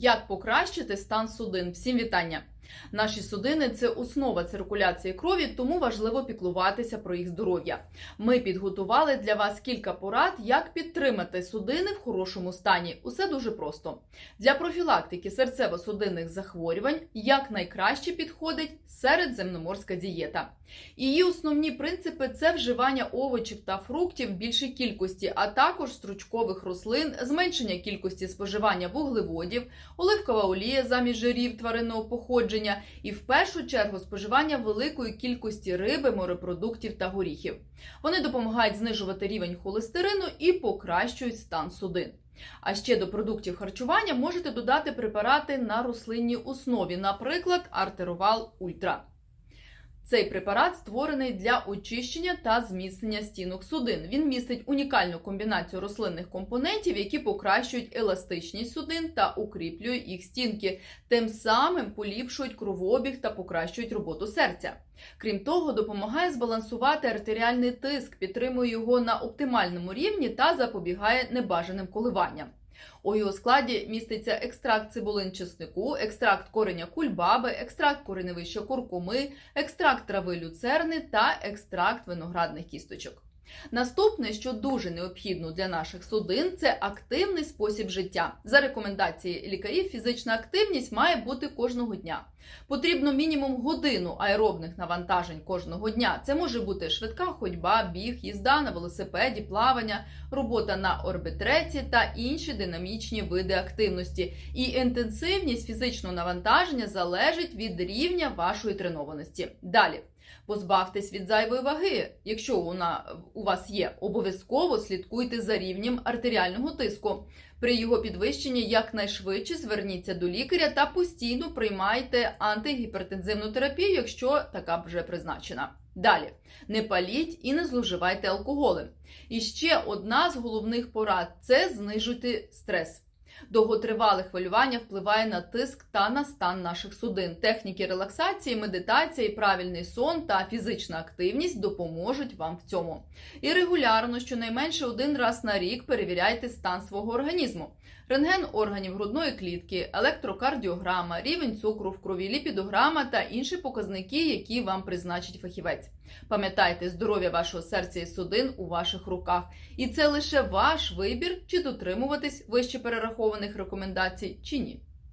Як покращити стан судин? Всім вітання! Наші судини це основа циркуляції крові, тому важливо піклуватися про їх здоров'я. Ми підготували для вас кілька порад, як підтримати судини в хорошому стані. Усе дуже просто. Для профілактики серцево-судинних захворювань якнайкраще підходить середземноморська дієта. Її основні принципи це вживання овочів та фруктів в більшій кількості, а також стручкових рослин, зменшення кількості споживання вуглеводів, оливкова олія замість жирів тваринного походження і в першу чергу споживання великої кількості риби, морепродуктів та горіхів. Вони допомагають знижувати рівень холестерину і покращують стан судин. А ще до продуктів харчування можете додати препарати на рослинній основі, наприклад, артеровал Ультра. Цей препарат створений для очищення та зміцнення стінок судин. Він містить унікальну комбінацію рослинних компонентів, які покращують еластичність судин та укріплюють їх стінки, тим самим поліпшують кровообіг та покращують роботу серця. Крім того, допомагає збалансувати артеріальний тиск, підтримує його на оптимальному рівні та запобігає небажаним коливанням. У його складі міститься екстракт цибулин чеснику, екстракт кореня кульбаби, екстракт кореневища куркуми, екстракт трави люцерни та екстракт виноградних кісточок. Наступне, що дуже необхідно для наших судин, це активний спосіб життя. За рекомендацією лікарів, фізична активність має бути кожного дня. Потрібно мінімум годину аеробних навантажень кожного дня. Це може бути швидка ходьба, біг, їзда на велосипеді, плавання, робота на орбітреці та інші динамічні види активності. І інтенсивність фізичного навантаження залежить від рівня вашої тренованості. Далі. Позбавтесь від зайвої ваги. Якщо вона у вас є, обов'язково слідкуйте за рівнем артеріального тиску. При його підвищенні якнайшвидше зверніться до лікаря та постійно приймайте антигіпертензивну терапію, якщо така вже призначена. Далі не паліть і не зловживайте алкоголем. І ще одна з головних порад це знижуйте стрес. Довготривале хвилювання впливає на тиск та на стан наших судин. Техніки релаксації, медитація, правильний сон та фізична активність допоможуть вам в цьому. І регулярно, щонайменше один раз на рік, перевіряйте стан свого організму. Рентген органів грудної клітки, електрокардіограма, рівень цукру в крові, ліпідограма та інші показники, які вам призначить фахівець. Пам'ятайте, здоров'я вашого серця і судин у ваших руках, і це лише ваш вибір, чи дотримуватись вище перерахованих рекомендацій, чи ні.